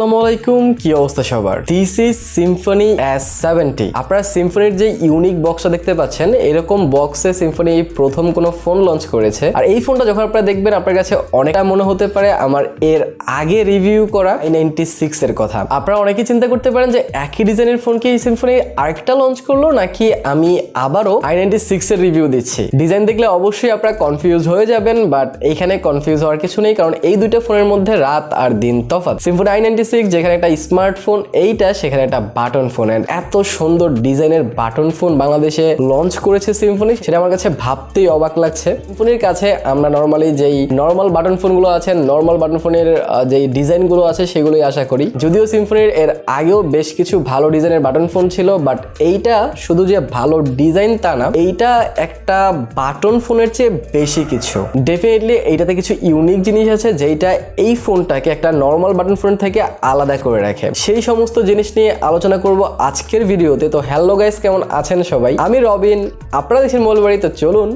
আসসালামু আলাইকুম, কি অবস্থা সবার? This is Symphony S seventy আপনারা সিম্ফনির যে ইউনিক বক্সটা দেখতে পাচ্ছেন, এরকম বক্সে সিম্ফনি প্রথম কোনো ফোন লঞ্চ করেছে। আর এই ফোনটা যখন আপনারা দেখবেন, আপনার কাছে অনেকটা মনে হতে পারে আমার এর আগে রিভিউ করা নাইনটি সিক্স এর কথা। আপনারা অনেকেই চিন্তা করতে পারেন যে, একই ডিজাইনের ফোন কি সিম্ফনি আরেকটা লঞ্চ করল, নাকি আমি আবারও আই নাইনটি সিক্স এর রিভিউ দিচ্ছি? ডিজাইন দেখলে অবশ্যই আপনারা কনফিউজ হয়ে যাবেন বাট এইখানে কনফিউজ হওয়ার কিছু নেই, কারণ এই দুইটা ফোনের মধ্যে রাত আর দিন তফাৎ। সিম্ফনি আই নাইনটি সিক্স যেখানে একটা স্মার্টফোন এইটা সেখানে একটা বাটন ফোন এত সুন্দর ডিজাইনের বাটন ফোন বাংলাদেশে লঞ্চ করেছে সিম্ফনি সেটা আমার কাছে ভাবতেই অবাক লাগছে। সিম্ফনির কাছে আমরা নর্মালি যেই নর্মাল বাটন ফোনগুলো আছে নর্মাল বাটন ফোনের যেই ডিজাইনগুলো আছে, সেগুলোই আশা করি। যদিও সিম্ফনির এর আগেও বেশ কিছু ভালো ডিজাইনের বাটন ফোন ছিল বাট এইটা শুধু যে ভালো ডিজাইন তা না, এইটা একটা বাটন ফোনের চেয়ে বেশি কিছু। ডেফিনেটলি এইটাতে কিছু ইউনিক জিনিস আছে, যেইটা এই ফোনটাকে একটা নর্মাল বাটন ফোন থেকে আলাদা করে রাখে। সেই সমস্ত জিনিস নিয়ে আলোচনা করব আজকের ভিডিওতে। তো হ্যালো গাইস কেমন আছেন সবাই? আমি রবিন আপনারা দেখছেন মৌলবাড়ি তো চলুন।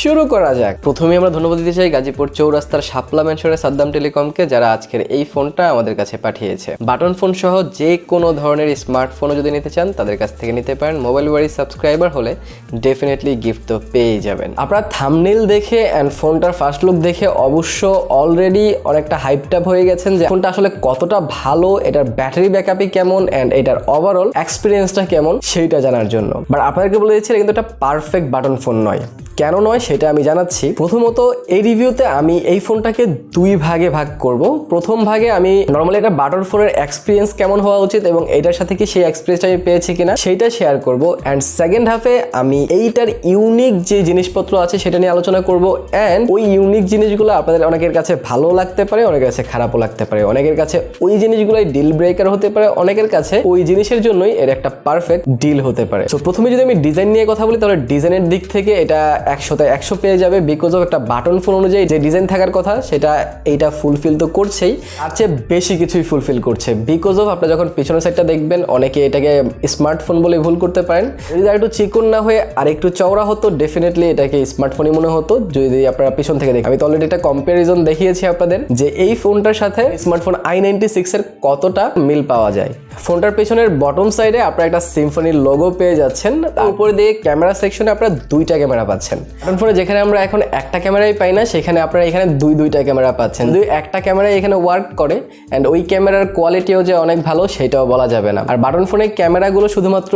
শুরু করা যাক। প্রথমে আমরা ধন্যবাদ দিতে চাই গাজীপুর চৌরাস্তার শাপলা মেনশনের সাদ্দাম টেলিকমকে যারা আজকের এই ফোনটা আমাদের কাছে পাঠিয়েছে। বাটন ফোন সহ যে কোনো ধরনের স্মার্টফোনও যদি নিতে চান, তাদের কাছ থেকে নিতে পারেন। মোবাইল ওয়ারি সাবস্ক্রাইবার হলে ডেফিনেটলি গিফট তো পেয়ে যাবেন। আপনারা থামনেল দেখে অ্যান্ড ফোনটার ফার্স্ট লুক দেখে অবশ্য অলরেডি অনেকটা হাইপটাপ হয়ে গেছেন যে ফোনটা আসলে কতটা ভালো, এটার ব্যাটারি ব্যাকআপই কেমন অ্যান্ড এটার ওভারঅল এক্সপিরিয়েন্সটা কেমন, সেইটা জানার জন্য। বাট আপনাদেরকে বলে দিচ্ছি, এটা কিন্তু একটা পারফেক্ট বাটন ফোন নয়। কেন নয়? সেটা আমি জানাচ্ছি। প্রথমত এই রিভিউতে আমি এই ফোনটাকে দুই ভাগে ভাগ করব। প্রথম ভাগে আমি নর্মালি একটা বাটার ফোনের এক্সপিরিয়েন্স কেমন হওয়া উচিত এবং এইটার সাথে কি সেই এক্সপিরিয়েন্সটা আমি পেয়েছি কিনা সেইটা শেয়ার করব। অ্যান্ড সেকেন্ড হাফে আমি এইটার ইউনিক যে জিনিসপত্র আছে সেটা নিয়ে আলোচনা করব। অ্যান্ড ওই ইউনিক জিনিসগুলো আপনাদের অনেকের কাছে ভালো লাগতে পারে, অনেকের কাছে খারাপও লাগতে পারে। অনেকের কাছে ওই জিনিসগুলোই ডিল ব্রেকার হতে পারে, অনেকের কাছে ওই জিনিসের জন্যই এর একটা পারফেক্ট ডিল হতে পারে। তো প্রথমে যদি আমি ডিজাইন নিয়ে কথা বলি, তাহলে ডিজাইনের দিক থেকে এটা একশোতে একশো পেয়ে যাবে বিকজ অফ একটা বাটন ফোন অনুযায়ী যে ডিজাইন থাকার কথা, সেটা এইটা ফুলফিল তো করছেই। আর চেয়ে বেশি কিছুই ফুলফিল করছে। বিকজ অফ আপনি যখন পিছনের সাইডটা দেখবেন, অনেকে এটাকে স্মার্টফোন বলে ভুল করতে পারেন। যদি আর একটু চিকন না হয়ে আর একটু চওড়া হতো ডেফিনেটলি এটাকে স্মার্টফোনই মনে হতো। যদি আপনারা পিছন থেকে দেখেন, আমি তো অলরেডি একটা কম্পারিজন দেখিয়েছি আপনাদের যে এই ফোনটার সাথে স্মার্টফোন আই নাইনটি সিক্সের কতটা মিল পাওয়া যায়। ফোনটার পেছনের বটম সাইডে আপনারা একটা সিম্ফনির লোগো পেয়ে যাচ্ছেন। উপরে দিয়ে ক্যামেরা সেকশনে আপনারা দুইটা ক্যামেরা পাচ্ছেন। ফোনে যেখানে আমরা এখন একটা ক্যামেরাই পাই না, সেখানে আপনারা এখানে দুই দুইটা ক্যামেরা পাচ্ছেন। দুই একটা ক্যামেরাই এখানে ওয়ার্ক করে অ্যান্ড ওই ক্যামেরার কোয়ালিটিও যে অনেক ভালো, সেটাও বলা যাবে না। আর বাটন ফোনে ক্যামেরাগুলো শুধুমাত্র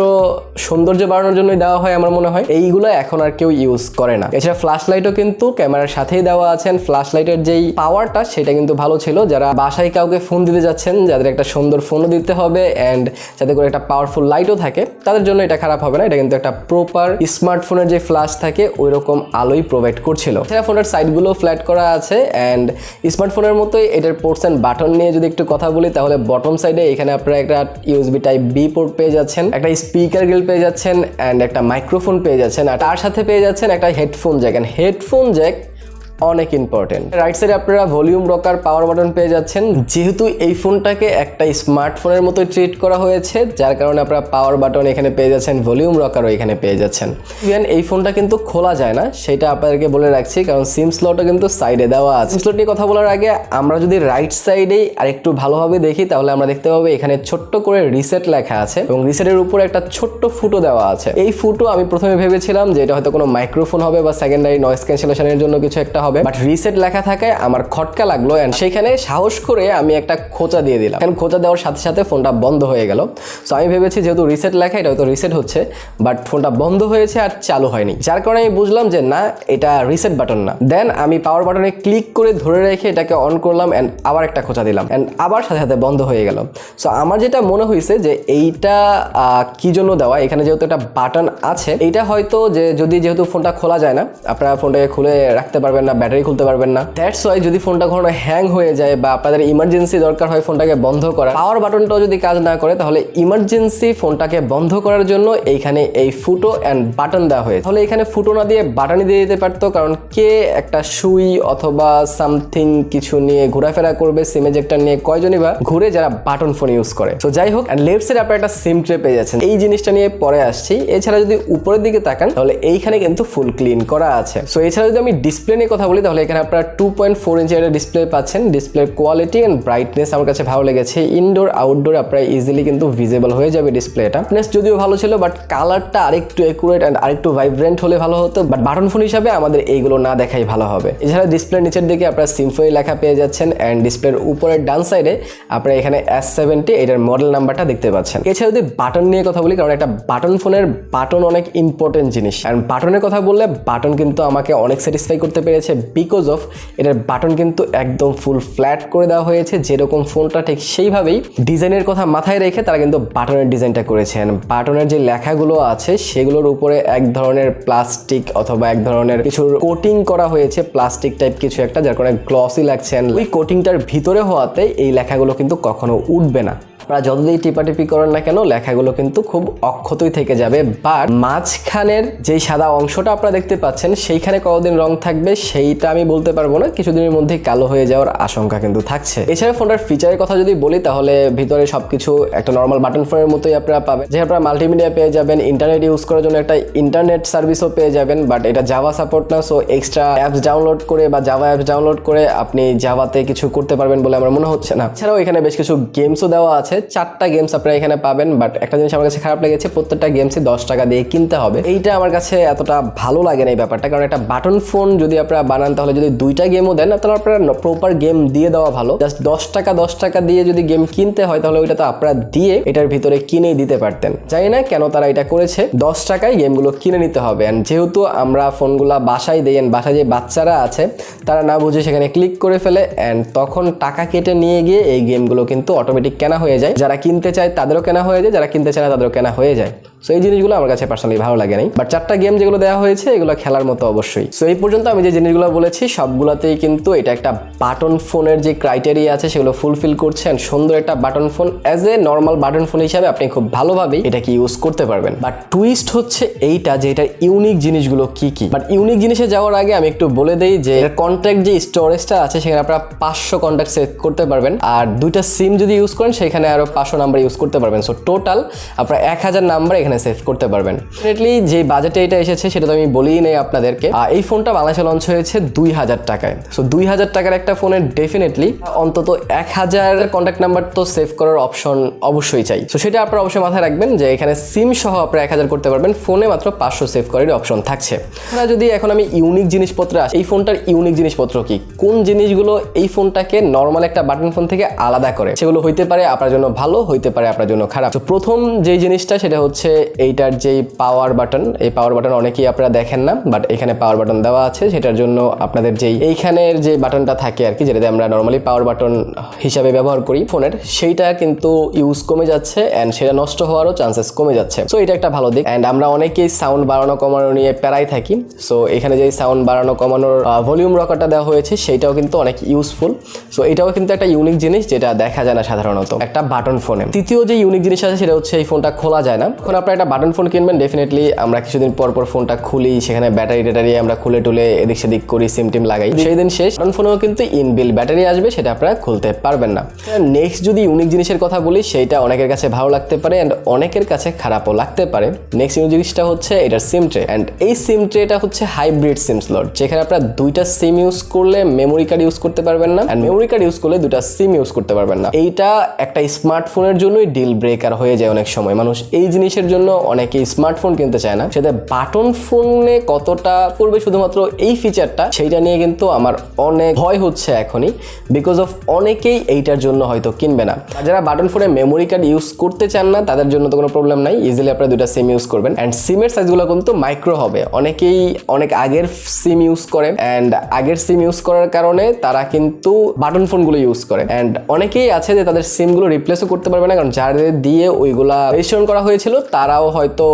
সৌন্দর্য বাড়ানোর জন্যই দেওয়া হয় আমার মনে হয়। এইগুলো এখন আর কেউ ইউজ করে না। এছাড়া ফ্ল্যাশ লাইটও কিন্তু ক্যামেরার সাথেই দেওয়া আছেন ফ্ল্যাশ লাইটের যেই পাওয়ারটা সেটা কিন্তু ভালো ছিল। যারা বাসায় কাউকে ফোন দিতে যাচ্ছেন, যাদের একটা সুন্দর ফোনও দিতে হবে অ্যান্ড যাতে করে একটা পাওয়ারফুল লাইটও থাকে, তাদের জন্য এটা খারাপ হবে না। এটা কিন্তু একটা প্রপার স্মার্টফোনের যে ফ্ল্যাশ থাকে ওই রকম আলোই প্রোভাইড করছিল। এছাড়া ফোনের সাইডগুলো ফ্ল্যাট করা আছে অ্যান্ড স্মার্টফোনের মতোই এটার পোর্টস অ্যান্ড বাটন নিয়ে যদি একটু কথা বলি, তাহলে বটম সাইডে এখানে আপনারা একটা ইউএসবি টাইপ বি পোর্ট পেয়ে যাচ্ছেন, একটা স্পিকার গ্রিল পেয়ে যাচ্ছেন অ্যান্ড একটা মাইক্রোফোন পেয়ে যাচ্ছেন। আর তার সাথে পেয়ে যাচ্ছেন একটা headphone jack and headphone jack অনেক ইম্পর্টেন্ট রাইট সাইডে আপনারা ভলিউম রকার পাওয়ার বাটন পেয়ে যাচ্ছেন। যেহেতু এই ফোনটাকে একটা স্মার্টফোনের মতো ট্রিট করা হয়েছে, যার কারণে আপনারা পাওয়ার বাটন এখানে পেয়ে যাচ্ছেন ভলিউম রকারও এখানে পেয়ে যাচ্ছেন। ইভেন এই ফোনটা কিন্তু খোলা যায় না, সেটা আপনাদেরকে বলে রাখছি, কারণ সিম স্লটও কিন্তু সাইডে দেওয়া আছে। স্লট নিয়ে কথা বলার আগে আমরা যদি রাইট সাইডেই আর একটু ভালোভাবে দেখি, তাহলে আমরা দেখতে পাবো এখানে ছোট্ট করে রিসেট লেখা আছে এবং রিসেটের উপরে একটা ছোট্ট ফুটো দেওয়া আছে। এই ফুটো আমি প্রথমে ভেবেছিলাম যে এটা হয়তো কোনো মাইক্রোফোন হবে বা সেকেন্ডারি নয়েস ক্যান্সেলেশনের জন্য কিছু একটা হবে। বাট রিসেট লেখা থাকায় আমার খটকা লাগল অ্যান্ড সেখানে সাহস করে আমি একটা খোঁচা দিয়ে দিলাম। এখন খোঁচা দেওয়ার সাথে সাথে ফোনটা বন্ধ হয়ে গেল। সো আমি ভেবেছি যেহেতু রিসেট লেখা, এটা হয়তো রিসেট হচ্ছে বাট ফোনটা বন্ধ হয়েছে আর চালু হয়নি। যার কারণে আমি বুঝলাম যে না, এটা রিসেট বাটন না। দেন আমি পাওয়ার বাটনে ক্লিক করে ধরে রেখে এটাকে অন করলাম অ্যান্ড আবার একটা খোঁচা দিলাম। অ্যান্ড আবার সাথে সাথে বন্ধ হয়ে গেল। সো আমার যেটা মনে হয়েছে যে এইটা কি জন্য দেওয়া? এখানে যেহেতু একটা বাটন আছে, এইটা হয়তো যে যদি যেহেতু ফোনটা খোলা যায় না, আপনারা ফোনটাকে খুলে রাখতে পারবেন না ব্যাটারি খুলতে পারবেন না। দ্যাটস ওয়াই যদি ফোনটা কখনো হ্যাং হয়ে যায় বা আপনাদের ইমার্জেন্সি দরকার হয় ফোনটাকে বন্ধ করা পাওয়ার বাটনটাও যদি কাজ না করে, তাহলে ইমার্জেন্সি ফোনটাকে বন্ধ করার জন্য এইখানে এই ফুটো অ্যান্ড বাটন দেওয়া হয়েছে। তাহলে এখানে ফুটো না দিয়ে বাটনই দিয়ে দিতে পারতো, কারণ কে একটা সুই অথবা সামথিং কিছু নিয়ে ঘোরাফেরা করবে সিম এজেক্টার নিয়ে কয়জনই বা ঘুরে যারা বাটন ফোন ইউজ করে। তো যাই হোক অ্যান্ড লেফট সাইড আপনার একটা সিম ট্রে পেয়ে যাচ্ছেন। এই জিনিসটা নিয়ে পরে আসছি। এছাড়া যদি উপরের দিকে তাকান, তাহলে এইখানে কিন্তু ফুল ক্লিন করা আছে। সো এছাড়া যদি আমি ডিসপ্লে নিয়ে কথা বলি তাহলে এখানে আপনারা টু পয়েন্ট ফোর ইঞ্চি একটা ডিসপ্লে পাচ্ছেন। ডিসপ্লে কোয়ালিটি অ্যান্ড ব্রাইটনেস আমার কাছে ভালো লেগেছে। ইনডোর আউটডোর আপনারা ইজিলি কিন্তু ভিজিবল হয়ে যাবে ডিসপ্লেটা ব্রাইটনেস যদিও ভালো ছিল বাট কালারটা আরেকটু একুরেট অ্যান্ড আরেকটু ভাইব্রেন্ট হলে ভালো হতো। বাট বাটন ফোন হিসাবে আমাদের এইগুলো না দেখাই ভালো হবে। এছাড়া ডিসপ্লের নিচের দিকে আপনারা সিম্ফনি লেখা পেয়ে যাচ্ছেন অ্যান্ড ডিসপ্লের উপরের ডান সাইডে আপনারা এখানে এস সেভেন্টি এটার মডেল নাম্বারটা দেখতে পাচ্ছেন। এছাড়া যদি বাটন নিয়ে কথা বলি, কারণ একটা বাটন ফোনের বাটন অনেক ইম্পর্টেন্ট জিনিস। অ্যান্ড বাটনের কথা বললে বাটন কিন্তু আমাকে অনেক স্যাটিসফাই করতে পেরেছে। বিকজ অফ এটার বাটন কিন্তু একদম ফুল ফ্ল্যাট করে দেওয়া হয়েছে। যেরকম ফোনটা ঠিক সেইভাবেই ডিজাইনের কথা মাথায় রেখে তারা কিন্তু বাটনের ডিজাইনটা করেছেন। বাটনের যে লেখাগুলো আছে, সেগুলোর উপরে এক ধরনের প্লাস্টিক অথবা এক ধরনের কিছু কোটিং করা হয়েছে প্লাস্টিক টাইপ কিছু একটা, যার কারণে গ্লসি লাগছে। ওই কোটিংটার ভিতরে হওয়াতে এই লেখাগুলো কিন্তু কখনো উঠবে না। আপনারা যতদিন টিপাটিপি করেন না কেন, লেখাগুলো কিন্তু খুব অক্ষতই থেকে যাবে। বাট মাঝখানের যেই সাদা অংশটা আপনারা দেখতে পাচ্ছেন, সেইখানে কতদিন রং থাকবে সেইটা আমি বলতে পারব না। কিছুদিনের মধ্যেই কালো হয়ে যাওয়ার আশঙ্কা কিন্তু থাকছে। এছাড়া ফোনটার ফিচারের কথা যদি বলি, তাহলে ভিতরে সবকিছু একটা নর্মাল বাটন ফোনের মতোই আপনারা পাবেন। যে আপনারা মাল্টিমিডিয়া পেয়ে যাবেন ইন্টারনেট ইউজ করার জন্য একটা ইন্টারনেট সার্ভিসও পেয়ে যাবেন বাট এটা জাভা সাপোর্ট না সো এক্সট্রা অ্যাপস ডাউনলোড করে বা জাভা অ্যাপস ডাউনলোড করে আপনি জাভাতে কিছু করতে পারবেন বলে আমার মনে হচ্ছে না। এছাড়াও এখানে বেশ কিছু গেমসও দেওয়া আছে। চারটা গেমস আপনারা এখানে পাবেন বাট একটা জিনিস আমার কাছে খারাপ লেগেছে, প্রত্যেকটা গেমসই দশ টাকা দিয়ে কিনতে হবে। এইটা আমার কাছে এতটা ভালো লাগে না এই ব্যাপারটা, কারণ একটা বাটন ফোন যদি আপনারা বানান, তাহলে যদি দুইটা গেমও দেন, তাহলে আপনারা প্রপার গেম দিয়ে দেওয়া ভালো। জাস্ট দশ টাকা দশ টাকা দিয়ে যদি গেম কিনতে হয়, তাহলে ওইটা তো আপনারা দিয়ে এটার ভিতরে কিনেই দিতে পারতেন। জানি না কেন তারা এটা করেছে, দশ টাকায় গেমগুলো কিনে নিতে হবে। অ্যান্ড যেহেতু আমরা ফোনগুলা বাসায় দিই, and বাসায় যে বাচ্চারা আছে, তারা না বুঝে সেখানে ক্লিক করে ফেলে অ্যান্ড তখন টাকা কেটে নিয়ে গিয়ে এই গেমগুলো কিন্তু অটোমেটিক কেনা হয়ে যায়। যারা কিনতে চায় তাদেরও কেনা হয়ে যায়, যারা কিনতে চায় না তাদেরও কেনা হয়ে যায়। সো এই জিনিসগুলো আমার কাছে পার্সোনালি ভালো লাগে নাই। বাট চারটা গেম যেগুলো দেওয়া হয়েছে, এগুলো খেলার মতো অবশ্যই। সো এই পর্যন্ত আমি যে জিনিসগুলো বলেছি, সবগুলোতেই কিন্তু এটা একটা বাটন ফোনের যে ক্রাইটেরিয়া আছে, সেগুলো ফুলফিল করছেন সুন্দর একটা button phone as a normal button phone হিসাবে আপনি খুব ভালোভাবেই এটাকে ইউজ করতে পারবেন। বাট টুইস্ট হচ্ছে এইটা যে এটার ইউনিক জিনিসগুলো কি কি। বাট ইউনিক জিনিসে যাওয়ার আগে আমি একটু বলে দেই যে কন্ট্যাক্ট যে স্টোরেজটা আছে, সেখানে আপনারা পাঁচশো কন্ট্যাক্ট সেভ করতে পারবেন। আর দুইটা সিম যদি ইউজ করেন, সেখানে আরও পাঁচশো নাম্বার ইউজ করতে পারবেন। সো টোটাল আপনারা এক হাজার নাম্বার এখানে সেভ করতে পারবেন। ডেফিনেটলি যে বাজেটে এটা এসেছে, সেটা তো আমি বলিই নেই আপনাদেরকে। এই ফোনটা বাংলাদেশে লঞ্চ হয়েছে দুই হাজার টাকায়। সো দুই হাজার টাকার একটা ফোনের ডেফিনেটলি অন্তত এক হাজার কন্ট্যাক্ট নাম্বার তো সেভ করার অপশন অবশ্যই চাই। সো সেটা আপনারা অবশ্যই মাথায় রাখবেন যে এখানে সিম সহ আপনারা এক হাজার করতে পারবেন। ফোনে মাত্র পাঁচশো সেভ করার অপশন থাকছে। আপনারা যদি এখন আমি ইউনিক জিনিসপত্র আসি, এই ফোনটার ইউনিক জিনিসপত্র কি? কোন জিনিসগুলো এই ফোনটাকে নর্মাল একটা বাটন ফোন থেকে আলাদা করে? সেগুলো হইতে পারে আপনার জন্য ভালো, হইতে পারে আপনার জন্য খারাপ। তো প্রথম যে জিনিসটা, সেটা হচ্ছে এইটার যেই পাওয়ার বাটন এই পাওয়ার বাটন অনেকেই আপনারা দেখেন না বাট এখানে পাওয়ার বাটন দেওয়া আছে, সেটার জন্য আপনাদের যেই, এইখানের যে বাটনটা থাকে আর কি, যেটাতে আমরা নর্মালি পাওয়ার বাটন হিসাবে ব্যবহার করি ফোনের, সেইটা কিন্তু ইউজ কমে যাচ্ছে অ্যান্ড সেটা নষ্ট হওয়ারও চান্সেস কমে যাচ্ছে। সো এটা একটা ভালো দিক অ্যান্ড আমরা অনেকেই সাউন্ড বাড়ানো কমানো নিয়ে প্যারাই থাকি। সো এখানে যে সাউন্ড বাড়ানো কমানোর ভলিউম রকারটা দেওয়া হয়েছে, সেইটাও কিন্তু অনেক ইউজফুল সো এটাও কিন্তু একটা ইউনিক জিনিস যেটা দেখা যায় না সাধারণত, একটা বাটন ফোনে তৃতীয় যে ইউনিক জিনিস আছে, সেটা হচ্ছে এই ফোনটা খোলা যায় না। এখন আপনারা একটা বাটন ফোন কিনবেন ডেফিনেটলি আমরা কিছুদিন পর পর ফোনটা খুলি সেখানে ব্যাটারি ট্যাটারি আমরা খুলে টুলে এদিক সেদিক করি সিম টিম লাগাই। সেই দিন শেষ বাটন ফোনেও কিন্তু ইনবিল ব্যাটারি আসবে সেটা আপনারা খুলতে পারবেন না। নেক্সট যদি ইউনিক জিনিসের কথা বলি সেইটা অনেকের কাছে ভালো লাগতে পারে অ্যান্ড অনেকের কাছে খারাপও লাগতে পারে। নেক্সট ইউনিক জিনিসটা হচ্ছে এটার সিম ট্রে অ্যান্ড এই সিম ট্রেটা হচ্ছে হাইব্রিড সিম স্লট যেখানে আপনারা দুইটা সিম ইউজ করলে মেমোরি কার্ড ইউজ করতে পারবেন না অ্যান্ড মেমোরি কার্ড ইউজ করলে দুটা সিম ইউজ করতে পারবেন না। এইটা একটা স্মার্টফোনের জন্যই ডিল ব্রেকার হয়ে যায় অনেক সময়। মানুষ এই জিনিসের জন্য অনেকে স্মার্টফোন কিনতে চায় না। সেটা বাটন ফোনে কতটা করবে শুধুমাত্র এই ফিচারটা সেইটা নিয়ে কিন্তু আমার অনেক ভয় হচ্ছে এখনই বিকজ অফ অনেকেই এইটার জন্য হয়তো কিনবে না। যারা বাটন ফোনে মেমোরি কার্ড ইউজ করতে চান না, তাদের জন্য তো কোনো প্রবলেম নাই। ইজিলি আপনারা দুটা সিম ইউজ করবেন। অ্যান্ড সিমের সাইজগুলো কিন্তু মাইক্রো হবে। অনেকেই অনেক আগের সিম ইউজ করে। অ্যান্ড আগের সিম ইউজ করার কারণে তারা কিন্তু বাটন ফোনগুলো ইউজ করে। অ্যান্ড অনেকেই আছে যে তাদের সিমগুলো রিপ্লেসও করতে পারবে না, কারণ যাদের দিয়ে ওইগুলা রেজিস্ট্রেশন করা হয়েছিল তারাও হয়তো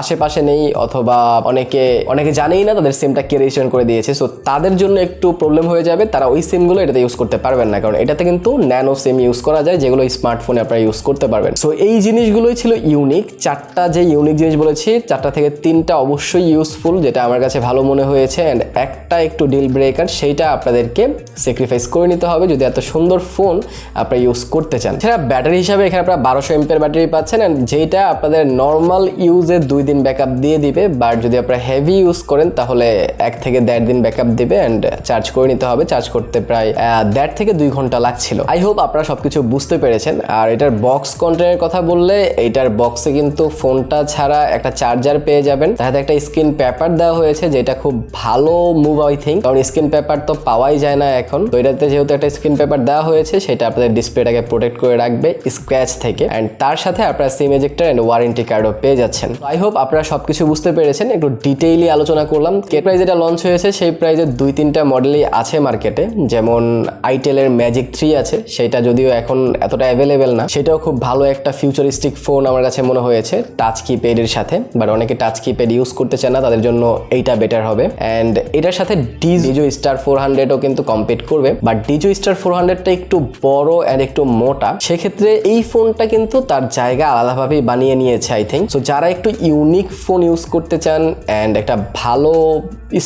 আশেপাশে নেই অথবা অনেকে অনেকে জানেই না তাদের সিমটা কে রেজিস্ট্রেশন করে দিয়েছে। সো তাদের জন্য একটু প্রবলেম হয়ে যাবে। তারা ওই সিমগুলো এটাতে ইউজ করতে পারবেন না। কারণ এটাতে কিন্তু ন্যানো সিম ইউজ করা যায়, যেগুলো স্মার্টফোনে আপনারা ইউজ করতে পারবেন। সো এই জিনিসগুলোই ছিল ইউনিক চারটা যে ইউনিক জিনিস বলেছি, চারটা থেকে তিনটা অবশ্যই ইউজফুল যেটা আমার কাছে ভালো মনে হয়েছে। অ্যান্ড একটা একটু ডিল ব্রেকার সেইটা আপনাদেরকে স্যাক্রিফাইস করে নিতে হবে। যদি এত সুন্দর ফোন আপনারা ইউজ করতে চান। সেটা ব্যাটারি হিসাবে এখানে আপনারা বারোশো এমপের ব্যাটারি পাচ্ছেন। অ্যান্ড যেটা আপনাদের নর্মাল নর্মাল ইউজে দুই দিন ব্যাকআপ দিয়ে দিবে বাট যদি আপনারা হেভি ইউজ করেন, তাহলে এক থেকে দেড় দিন ব্যাকআপ দিবে অ্যান্ড চার্জ করে নিতে হবে। চার্জ করতে প্রায় দেড় থেকে দুই ঘণ্টা লাগছিল। আই হোপ আপনারা সবকিছু বুঝতে পেরেছেন। আর এটার বক্স কন্টেন্টের কথা বললে এইটার বক্সে কিন্তু ফোনটা ছাড়া একটা চার্জার পেয়ে যাবেন। তার একটা স্ক্রিন পেপার দেওয়া হয়েছে, যেটা খুব ভালো মুভ আই থিঙ্ক কারণ স্ক্রিন পেপার তো পাওয়াই যায় না এখন। তো এটাতে যেহেতু একটা স্ক্রিন পেপার দেওয়া হয়েছে, সেটা আপনাদের ডিসপ্লেটাকে প্রোটেক্ট করে রাখবে স্ক্র্যাচ থেকে। অ্যান্ড তার সাথে আপনার সিম এজেক্টর অ্যান্ড ওয়ারেন্টি কার্ডও পেয়ে যাচ্ছেন। আই হোপ আপনারা সবকিছু বুঝতে পেরেছেন। একটু ডিটেইলি আলোচনা করলাম। কে প্রাইস যেটা লঞ্চ হয়েছে? সেই প্রাইজে দুই, তিনটা মডেলই আছে মার্কেটে যেমন আইটেলের ম্যাজিক থ্রি আছে। সেটা যদিও এখন এতটা অ্যাভেলেবেল না। সেটাও খুব ভালো একটা ফিউচারিস্টিক ফোন আমার কাছে মনে হয়েছে। টাচ কিপ্যাডের সাথে। বাট অনেকে টাচ কিপ্যাড ইউজ করতে চায় না। তাদের জন্য এইটা বেটার হবে। অ্যান্ড এটার সাথে ডিজো স্টার ফোর হান্ড্রেডও কিন্তু কম্পিট করবে। বাট ডিজো স্টার ফোর হান্ড্রেডটা একটু বড় অ্যান্ড একটু মোটা। সেক্ষেত্রে এই ফোনটা কিন্তু তার জায়গা আলাদাভাবেই বানিয়ে নিয়েছে আই থিঙ্ক সো যারা একটু ইউনিক ফোন ইউজ করতে চান অ্যান্ড একটা ভালো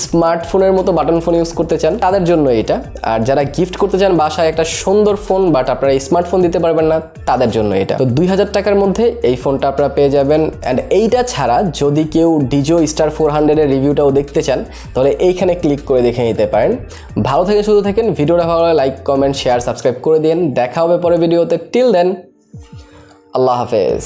স্মার্টফোনের মতো বাটন ফোন ইউজ করতে চান, তাদের জন্য এটা। আর যারা গিফট করতে চান বাসায় একটা সুন্দর ফোন বাট আপনারা স্মার্টফোন দিতে পারবেন না, তাদের জন্য এটা। তো দুই হাজার টাকার মধ্যে এই ফোনটা আপনারা পেয়ে যাবেন। অ্যান্ড এইটা ছাড়া যদি কেউ ডিজো স্টার ফোর হান্ড্রেডের রিভিউটাও দেখতে চান, তাহলে এইখানে ক্লিক করে দেখে নিতে পারেন। ভালো থেকে শুধু থাকেন। ভিডিওটা ভালো লাইক কমেন্ট শেয়ার সাবস্ক্রাইব করে দিন। দেখা হবে পরে ভিডিওতে টিল দেন আল্লাহ হাফেজ।